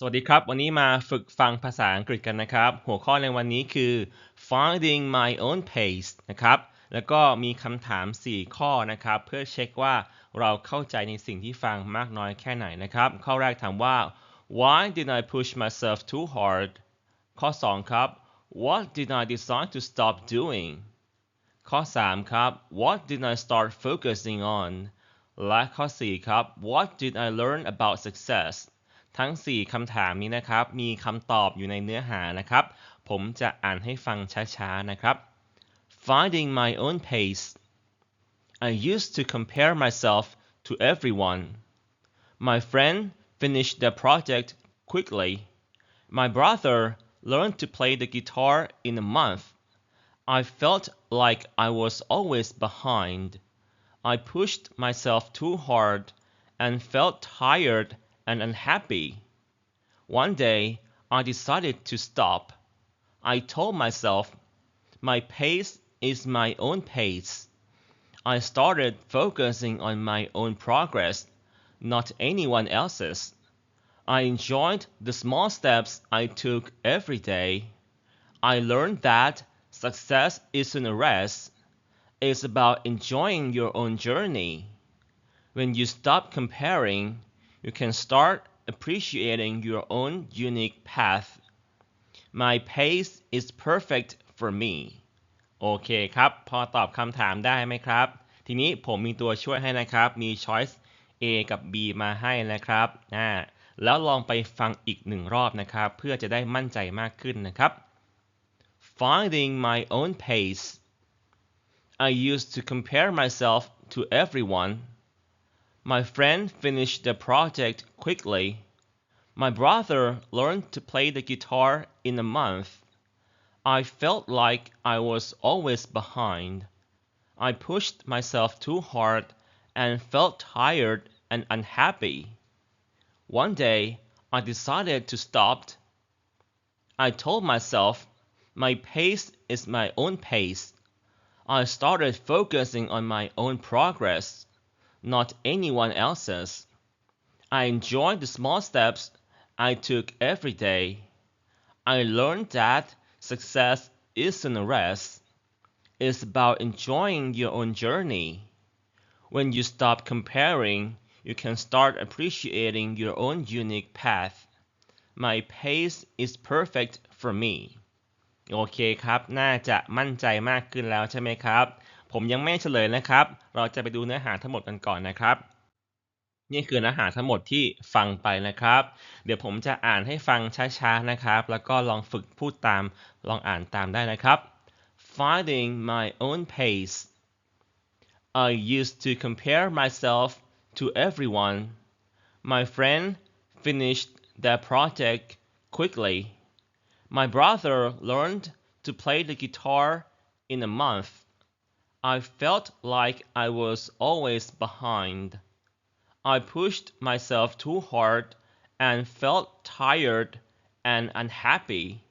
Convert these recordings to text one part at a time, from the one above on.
สวัสดีครับ วันนี้มาฝึกฟังภาษาอังกฤษกันนะครับ หัวข้อในวันนี้คือ finding my own pace นะครับ แล้วก็มีคำถาม 4 ข้อนะครับ เพื่อเช็คว่าเราเข้าใจในสิ่งที่ฟังมากน้อยแค่ไหนนะครับ ข้อแรกถามว่า why did I push myself too hard ข้อ 2 ครับ what did I decide to stop doing ข้อ 3 ครับ what did I start focusing on และข้อ 4 ครับ what did I learn about success ทั้ง 4 คำถามนี้นะครับ มีคำตอบอยู่ในเนื้อหานะครับ ผมจะอ่านให้ฟังช้าๆนะครับ Finding my own pace I used to compare myself to everyone My friend finished their project quickly My brother learned to play the guitar in a month I felt like I was always behind I pushed myself too hard and felt tired and unhappy. One day, I decided to stop. I told myself, my pace is my own pace. I started focusing on my own progress, not anyone else's. I enjoyed the small steps I took every day. I learned that success isn't a race. It's about enjoying your own journey. When you stop comparing, you can start appreciating your own unique path. My pace is perfect for me. โอเคครับ พอตอบคำถามได้ไหมครับ ทีนี้ผมมีตัวช่วยให้นะครับ มี choice A กับ B มาให้นะครับอ่าแล้วลองไปฟังอีกหนึ่งรอบนะครับ เพื่อจะได้มั่นใจมากขึ้นนะครับ Finding my own pace I used to compare myself to everyone My friend finished the project quickly. My brother learned to play the guitar in a month. I felt like I was always behind. I pushed myself too hard and felt tired and unhappy. One day, I decided to stop. I told myself, my pace is my own pace. I started focusing on my own progress not anyone else's. I enjoyed the small steps I took every day. I learned that success isn't a race. It's about enjoying your own journey. When you stop comparing, you can start appreciating your own unique path. My pace is perfect for me. โอเคครับ น่าจะมั่นใจมากขึ้นแล้วใช่ไหมครับ ผมยังไม่เฉลยนะครับ เราจะไปดูเนื้อหาทั้งหมดกันก่อนนะครับ นี่คือเนื้อหาทั้งหมดที่ฟังไปนะครับ เดี๋ยวผมจะอ่านให้ฟังช้าๆนะครับ แล้วก็ลองฝึกพูดตาม ลองอ่านตามได้นะครับ Finding my own pace I used to compare myself to everyone My friend finished their project quickly My brother learned to play the guitar in a month I felt like I was always behind. I pushed myself too hard and felt tired and unhappy.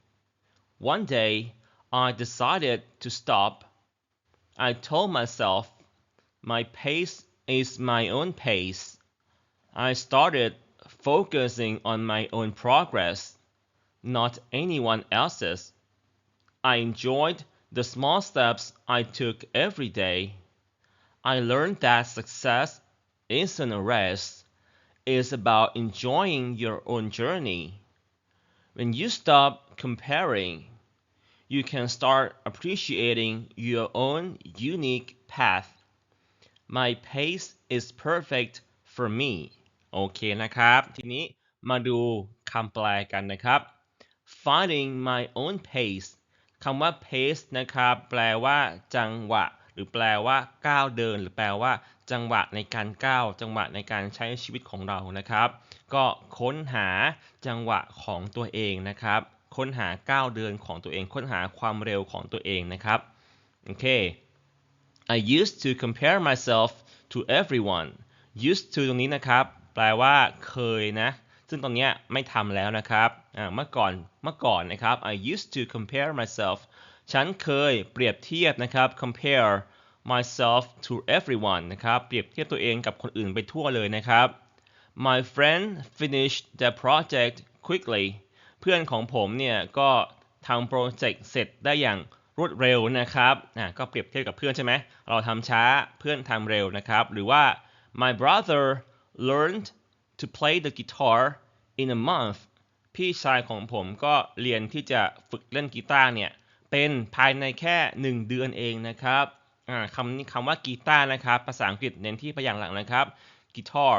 One day, I decided to stop. I told myself, my pace is my own pace. I started focusing on my own progress, not anyone else's. I enjoyed the small steps I took every day. I learned that success isn't a race, it's about enjoying your own journey. When you stop comparing, you can start appreciating your own unique path. My pace is perfect for me. โอเคนะครับ ทีนี้มาดูคำแปลกันนะครับ Finding my own pace คำว่า pace นะครับ แปลว่าจังหวะ หรือแปลว่าก้าวเดิน หรือแปลว่า จังหวะในการก้าว จังหวะในการใช้ชีวิตของเรานะครับ ก็ค้นหาจังหวะของตัวเองนะครับ ค้นหาก้าวเดินของตัวเอง ค้นหาความเร็วของตัวเองนะครับ โอเค I used to compare myself to everyone used to ตรงนี้นะครับ แปลว่าเคยนะ ซึ่งตรงนี้ไม่ทำแล้วนะครับเมื่อก่อนเมื่อก่อนนะครับ I used to compare myself ฉันเคยเปรียบเทียบนะครับ compare myself to everyone นะครับเปรียบเทียบตัวเองกับคนอื่นไปทั่วเลยนะครับ My friend finished the project quickly เพื่อนของผมเนี่ยก็ทำโปรเจกต์เสร็จได้อย่างรวดเร็วนะครับอะก็เปรียบเทียบกับเพื่อนใช่ไหม เราทำช้าเพื่อนทำเร็วนะครับ หรือว่า my brother learned to play the guitar in a month พี่ชายของผมก็เรียนที่จะฝึกเล่นกีตาร์เนี่ย เป็นภายในแค่ 1 เดือนเองนะครับคำนี้คำว่ากีตาร์นะครับ ภาษาอังกฤษเน้นที่พยางค์หลังนะครับ guitar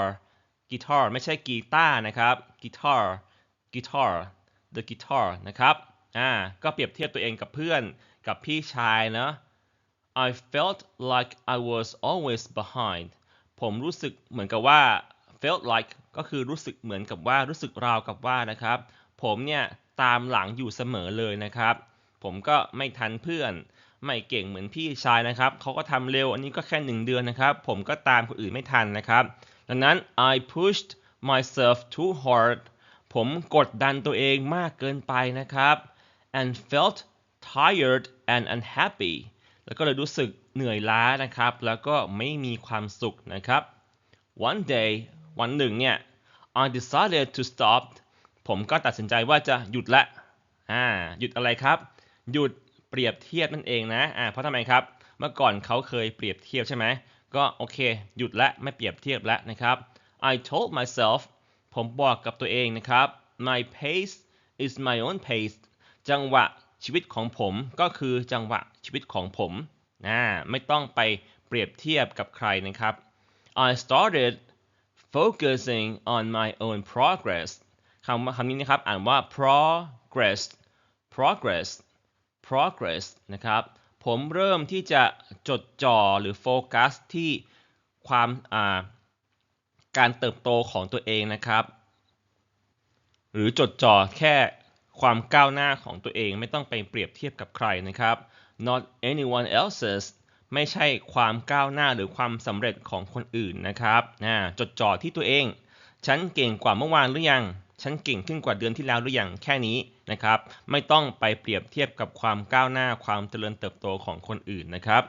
guitar ไม่ใช่กีตาร์นะครับ guitar guitar the guitar นะครับอ่าก็เปรียบเทียบตัวเองกับเพื่อนกับพี่ชายนะ I felt like I was always behind ผมรู้สึกเหมือนกับว่า felt like ก็คือรู้สึกเหมือนกับว่ารู้สึกราวกับว่านะครับ ผมเนี่ยตามหลังอยู่เสมอเลยนะครับ ผมก็ไม่ทันเพื่อน ไม่เก่งเหมือนพี่ชายนะครับเขาก็ทำเร็วอันนี้ก็แค่หนึ่งเดือนนะครับ ผมก็ตามคนอื่นไม่ทันนะครับ ดังนั้น I pushed myself too hard ผมกดดันตัวเองมากเกินไปนะครับ and felt tired and unhappy แล้วก็เลยรู้สึกเหนื่อยล้านะครับ แล้วก็ไม่มีความสุขนะครับ one day วันหนึ่งเนี่ย I decided to stop ผมก็ตัดสินใจว่าจะหยุดละอ่าหยุดอะไรครับ หยุดเปรียบเทียบนั่นเองนะอ่าเพราะทำไมครับ เมื่อก่อนเขาเคยเปรียบเทียบใช่ไหมก็โอเค หยุดละไม่เปรียบเทียบแล้วนะครับ I told myself ผมบอกกับตัวเองนะครับ my pace is my own pace จังหวะชีวิตของผมก็คือจังหวะชีวิตของผมนะไม่ต้องไปเปรียบเทียบกับใครนะครับ I started focusing on my own progress คำคำนี้นะครับ อ่านว่า progress progress progress นะครับ ผมเริ่มที่จะจดจ่อหรือโฟกัสที่ความอ่าการเติบโตของตัวเองนะครับ หรือจดจ่อแค่ความก้าวหน้าของตัวเองไม่ต้องไปเปรียบเทียบกับใครนะครับ not anyone else's ไม่ใช่ความก้าวหน้าหรือความสำเร็จของคนอื่นนะครับจดจ่อที่ตัวเอง ฉันเก่งกว่าเมื่อวานหรือยัง ฉันเก่งขึ้นกว่าเดือนที่แล้วหรือยังแค่นี้นะครับ ไม่ต้องไปเปรียบเทียบกับความก้าวหน้าความเจริญเติบโตของคนอื่นนะครับ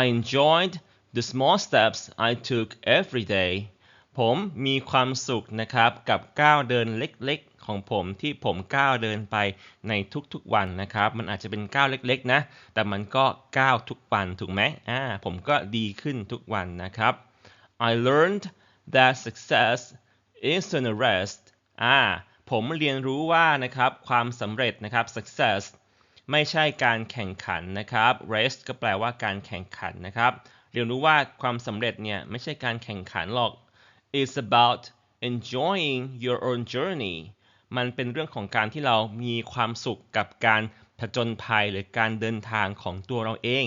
I enjoyed the small steps I took every day ผมมีความสุขนะครับกับก้าวเดินเล็กๆ ของผมที่ผมก้าวเดินไปในทุกๆวันนะครับ มันอาจจะเป็นก้าวเล็กๆนะ แต่มันก็ก้าวทุกวันถูกไหมอ่าผมก็ดีขึ้นทุกวันนะครับ I learned that success isn't a rest อ่าผมเรียนรู้ว่านะครับความสำเร็จนะครับ success ไม่ใช่การแข่งขันนะครับ rest ก็แปลว่าการแข่งขันนะครับ เรียนรู้ว่าความสำเร็จเนี่ยไม่ใช่การแข่งขันหรอก is about enjoying your own journey มันเป็นเรื่องของการที่เรามีความสุขกับการผจญภัยหรือการเดินทางของตัวเราเอง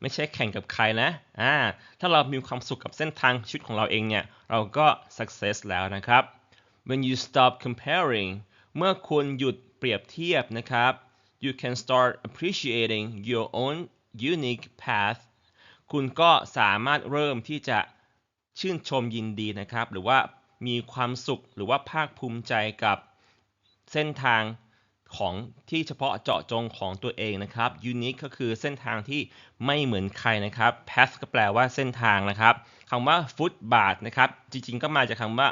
ไม่ใช่แข่งกับใครนะอ่าถ้าเรามีความสุขกับเส้นทางชีวิตของเราเองเนี่ย เราก็ success แล้วนะครับ when you stop comparing เมื่อคุณหยุดเปรียบเทียบนะครับ you can start appreciating your own unique path คุณก็สามารถเริ่มที่จะ ชื่นชมยินดีนะครับ หรือว่ามีความสุขหรือว่าภาคภูมิใจกับเส้นทางของที่เฉพาะเจาะจงของตัวเองนะครับ unique ก็คือเส้นทางที่ไม่เหมือนใครนะครับ path ก็แปลว่าเส้นทางนะครับคำว่า footpath นะครับจริงๆ ก็มาจากคำว่า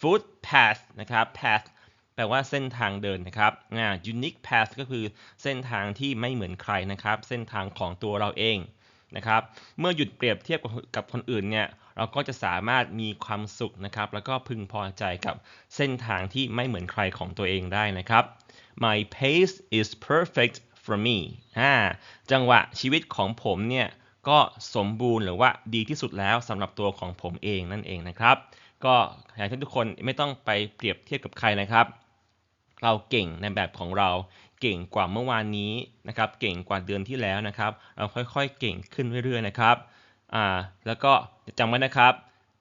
footpath นะครับ path แปลว่าเส้นทางเดินนะครับอ่า unique path ก็คือเส้นทางที่ไม่เหมือนใครนะครับ เส้นทางของตัวเราเอง นะครับ เมื่อหยุดเปรียบเทียบกับคนอื่นเนี่ยเราก็จะสามารถมีความสุขนะครับ แล้วก็พึงพอใจกับเส้นทางที่ไม่เหมือนใครของตัวเองได้นะครับ my pace is perfect for me อ่าจังหวะชีวิตของผมเนี่ยก็สมบูรณ์หรือว่าดีที่สุดแล้วสำหรับตัวของผมเองนั่นเองนะครับ ก็อยากให้ทุกคนไม่ต้องไปเปรียบเทียบกับใครนะครับ เราเก่งในแบบของเรา เก่งกว่าเมื่อวานนี้นะครับ เก่งกว่าเดือนที่แล้วนะครับ เราค่อยๆเก่งขึ้นเรื่อยๆนะครับอ่าแล้วก็จำไว้นะครับ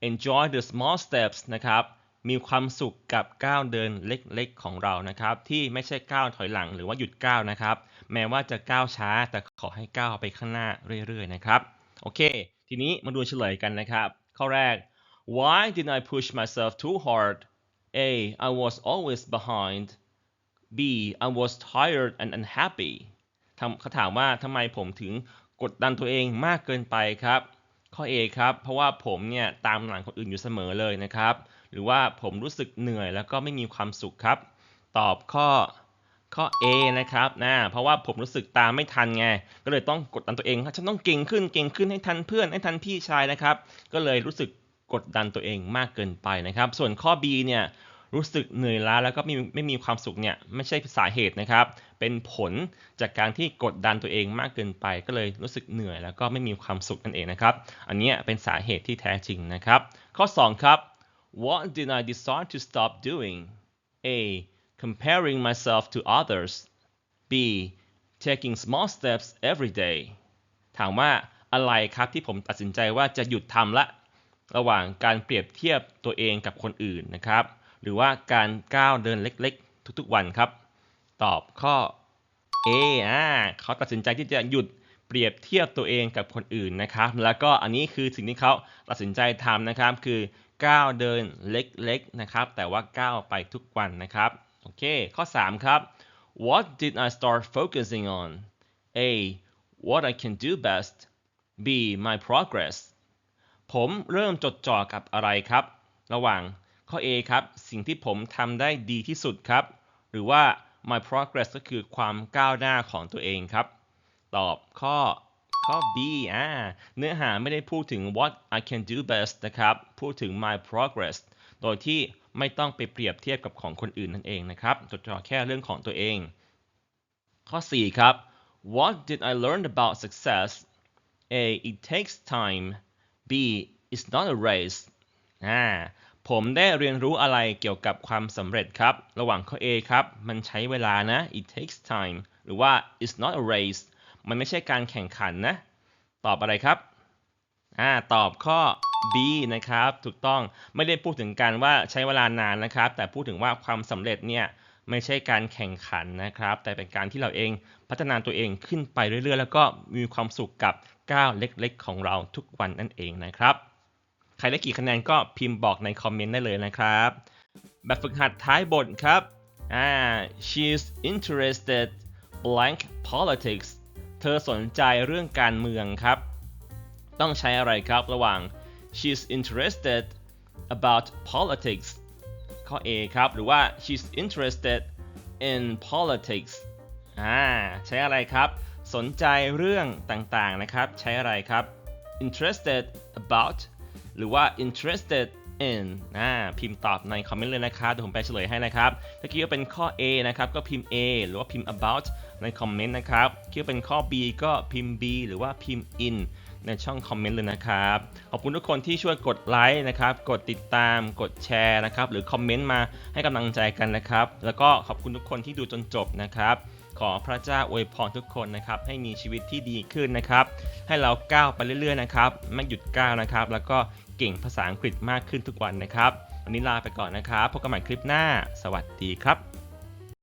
enjoy the small steps นะครับมีความสุขกับก้าวเดินเล็กๆของเรานะครับ ที่ไม่ใช่ก้าวถอยหลังหรือว่าหยุดก้าวนะครับ แม้ว่าจะก้าวช้าแต่ขอให้ก้าวไปข้างหน้าเรื่อยๆนะครับโอเค ทีนี้มาดูเฉลยกันนะครับ ข้อแรก why did I push myself too hard A I was always behind B I was tired and unhappy เขาถามว่าทำไมผมถึงกดดันตัวเองมากเกินไปครับ ข้อ A ครับ เพราะว่าผมเนี่ยตามหลังคนอื่นอยู่เสมอเลยนะครับ หรือว่าผมรู้สึกเหนื่อยแล้วก็ไม่มีความสุขครับ ตอบข้อข้อ A นะครับนะเพราะว่าผมรู้สึกตามไม่ทันไง ก็เลยต้องกดดันตัวเองว่าฉันต้องเก่งขึ้นเก่งขึ้นให้ทันเพื่อนให้ทันพี่ชายนะครับ ก็เลยรู้สึกกดดันตัวเองมากเกินไปนะครับ ส่วนข้อ B เนี่ย รู้สึกเหนื่อยล้าแล้วก็ไม่ไม่มีความสุขเนี่ยไม่ใช่สาเหตุนะครับ เป็นผลจากการที่กดดันตัวเองมากเกินไป ก็เลยรู้สึกเหนื่อยแล้วก็ไม่มีความสุขนั่นเองนะครับ อันนี้เป็นสาเหตุที่แท้จริงนะครับ ข้อ 2 ครับ What did I decide to stop doing A comparing myself to others B taking small steps every day ถามว่าอะไรครับที่ผมตัดสินใจว่าจะหยุดทำละ ระหว่างการเปรียบเทียบตัวเองกับคนอื่นนะครับ หรือว่าการก้าวเดินเล็กๆ ทุกๆวันครับ ตอบข้อ A อ่าเขาตัดสินใจที่จะหยุดเปรียบเทียบตัวเองกับคนอื่นนะครับ แล้วก็อันนี้คือสิ่งที่เขาตัดสินใจทำนะครับ คือก้าวเดินเล็กๆนะครับ แต่ว่าก้าวไปทุกวันนะครับ โอเค ข้อ 3 ครับ What did I start focusing on A what I can do best B my progress ผมเริ่มจดจ่อกับอะไรครับ ระหว่าง ข้อ A ครับ สิ่งที่ผมทำได้ดีที่สุดครับ หรือว่า my progress ก็คือความก้าวหน้าของตัวเองครับ ตอบข้อข้อ B อ่าเนื้อหาไม่ได้พูดถึง what I can do best นะครับ พูดถึง my progress โดยที่ไม่ต้องไปเปรียบเทียบกับของคนอื่นนั่นเองนะครับ จดจ่อแค่เรื่องของตัวเอง ข้อ 4 ครับ What did I learn about success A it takes time B it's not a race อ่า ผมได้เรียนรู้อะไรเกี่ยวกับความสำเร็จครับ ระหว่างข้อ A ครับ มันใช้เวลานะ it takes time หรือว่า it's not a race มันไม่ใช่การแข่งขันนะ ตอบอะไรครับ อ่า ตอบข้อ B นะครับ ถูกต้อง ไม่ได้พูดถึงการว่าใช้เวลานานนะครับ แต่พูดถึงว่าความสำเร็จเนี่ยไม่ใช่การแข่งขันนะครับ แต่เป็นการที่เราเองพัฒนาตัวเองขึ้นไปเรื่อยๆ แล้วก็มีความสุขกับก้าวเล็กๆ ของเราทุกวันนั่นเองนะครับ ใครได้กี่คะแนนก็พิมพ์บอกในคอมเมนต์ได้เลยนะครับ แบบฝึกหัดท้ายบทครับอ่า she's interested blank politics เธอสนใจเรื่องการเมืองครับ ต้องใช้อะไรครับระหว่าง she's interested about politics ข้อ A ครับ หรือว่า she's interested in politics อ่าใช้อะไรครับ สนใจเรื่องต่างๆนะครับ ใช้อะไรครับ interested about หรือว่า interested in อ่าพิมพ์ตอบในคอมเมนต์เลยนะครับเดี๋ยวผมไปเฉลยให้นะครับถ้าคิดว่าเป็นข้อ A นะครับก็พิมพ์ A หรือว่าพิมพ์ about ในคอมเมนต์นะครับคิดว่าเป็นข้อ B ก็พิมพ์ B หรือว่าพิมพ์ in ในช่องคอมเมนต์เลยนะครับ ขอบคุณทุกคนที่ช่วยกดไลค์นะครับ กดติดตาม กดแชร์นะครับ หรือคอมเมนต์มาให้กำลังใจกันนะครับ แล้วก็ขอบคุณทุกคนที่ดูจนจบนะครับ ขอพระเจ้าอวยพรทุกคนนะครับ ให้มีชีวิตที่ดีขึ้นนะครับ ให้เราก้าวไปเรื่อยๆนะครับ ไม่หยุดก้าวนะครับ แล้วก็ เก่งภาษาอังกฤษมากขึ้นทุกวันนะครับ วันนี้ลาไปก่อนนะครับพบกันใหม่คลิปหน้า สวัสดีครับ